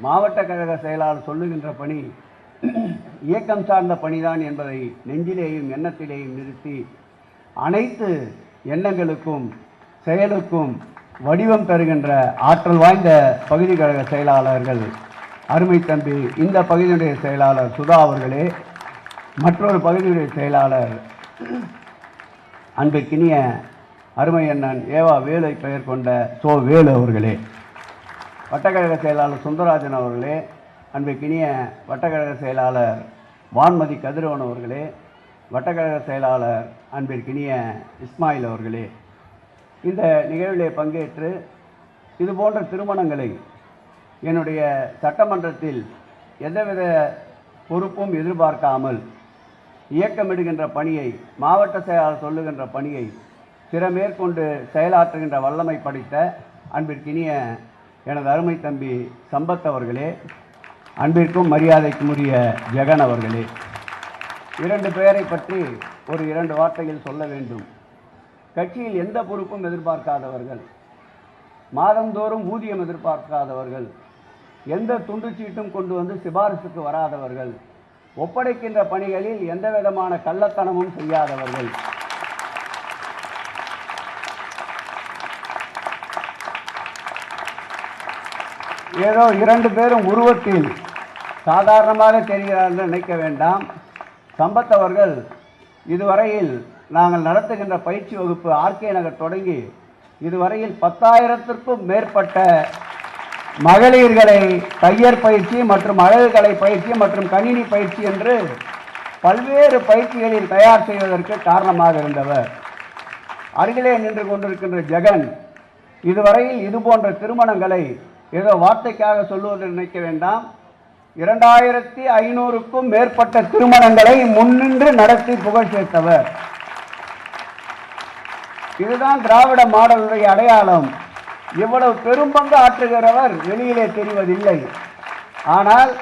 மாவட்ட கழக செயலாளர் சொல்லுகின்ற பணி இயக்கம் சார்ந்த பணிதான் என்பதை நெஞ்சிலேயும் எண்ணத்திலேயும் நிறுத்தி அனைத்து எண்ணங்களுக்கும் செயலுக்கும் வடிவம் பெறுகின்ற ஆற்றல் வாய்ந்த பகுதி கழக செயலாளர்கள். அருமை தம்பி இந்த பகுதியுடைய செயலாளர் சுதா அவர்களே மற்றொரு பகுதியுடைய செயலாளர் அன்பிற்கினிய அருமை அண்ணன் ஏவா வேலை பெயர் கொண்ட சோ வேலு அவர்களே. வட்டக்கழக செயலாளர் சுந்தரராஜன் அவர்களே அன்பிற்கினிய வட்டக்கழக செயலாளர் வான்மதி கதிரவன் அவர்களே வட்டக்கழக செயலாளர் அன்பிற்கினிய இஸ்மாயில் அவர்களே. இந்த நிகழ்விலே பங்கேற்று இது போன்ற திருமணங்களை என்னுடைய சட்டமன்றத்தில் எந்தவித பொறுப்பும் எதிர்பார்க்காமல் இயக்கமிடுகின்ற பணியை மாவட்ட செயலாளர் சொல்லுகின்ற பணியை திறமேற்கொண்டு செயலாற்றுகின்ற வல்லமை படைத்த அன்பிற்கினிய எனது அருமை தம்பி சம்பத் அவர்களே அன்பிற்கும் மரியாதைக்கும் உரிய ஜெகன் அவர்களே. இரண்டு பெயரை பற்றி ஒரு இரண்டு வார்த்தைகள் சொல்ல வேண்டும். கட்சியில் எந்த பொறுப்பும் எதிர்பார்க்காதவர்கள் மாதந்தோறும் ஊதியம் எதிர்பார்க்காதவர்கள் எந்த துண்டுச்சீட்டும் கொண்டு வந்து சிபாரிசுக்கு வராதவர்கள் ஒப்படைக்கின்ற பணிகளில் எந்த விதமான கள்ளத்தனமும் செய்யாதவர்கள். ஏதோ இரண்டு பேரும் உருவத்தில் சாதாரணமாக தெரிகிறார்கள் நினைக்க வேண்டாம். சம்பத் அவர்கள் இதுவரையில் நாங்கள் நடத்துகின்ற பயிற்சி வகுப்பு ஆர்கே நகர் தொடங்கி இதுவரையில் பத்தாயிரத்திற்கும் மேற்பட்ட மகளிர்களை தையர் பயிற்சி மற்றும் அழகுகலை பயிற்சி மற்றும் கணினி பயிற்சி என்று பல்வேறு பயிற்சிகளில் தயார் செய்வதற்கு காரணமாக இருந்தவர். அருகிலே நின்று கொண்டிருக்கின்ற ஜெகன் இதுவரையில் இது போன்ற திருமணங்களை ஏதோ வார்த்தைக்காக சொல்லுவதை நினைக்க வேண்டாம். இரண்டாயிரத்தி ஐநூறுக்கும் மேற்பட்ட திருமணங்களை முன்னின்று நடத்தி புகழ் சேர்த்தவர். இதுதான் திராவிட மாடலுடைய அடையாளம். இவ்வளவு பெரும்பங்கு ஆற்றுகிறவர் வெளியிலே தெரிவதில்லை. ஆனால்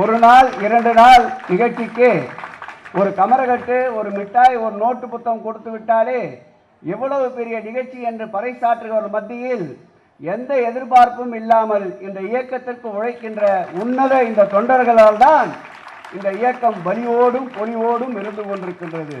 ஒரு நாள் இரண்டு நாள் நிகழ்ச்சிக்கு ஒரு கமரகட்டு ஒரு மிட்டாய் ஒரு நோட்டு புத்தகம் கொடுத்து விட்டாலே எவ்வளவு பெரிய நிகழ்ச்சி என்று பறைசாற்றுகிற மத்தியில் எந்த எதிர்பார்ப்பும் இல்லாமல் இந்த இயக்கத்திற்கு உழைக்கின்ற உன்னத இந்த தொண்டர்களால் தான் இந்த இயக்கம் வலியோடும் பொலிவோடும் இருந்து கொண்டிருக்கின்றது.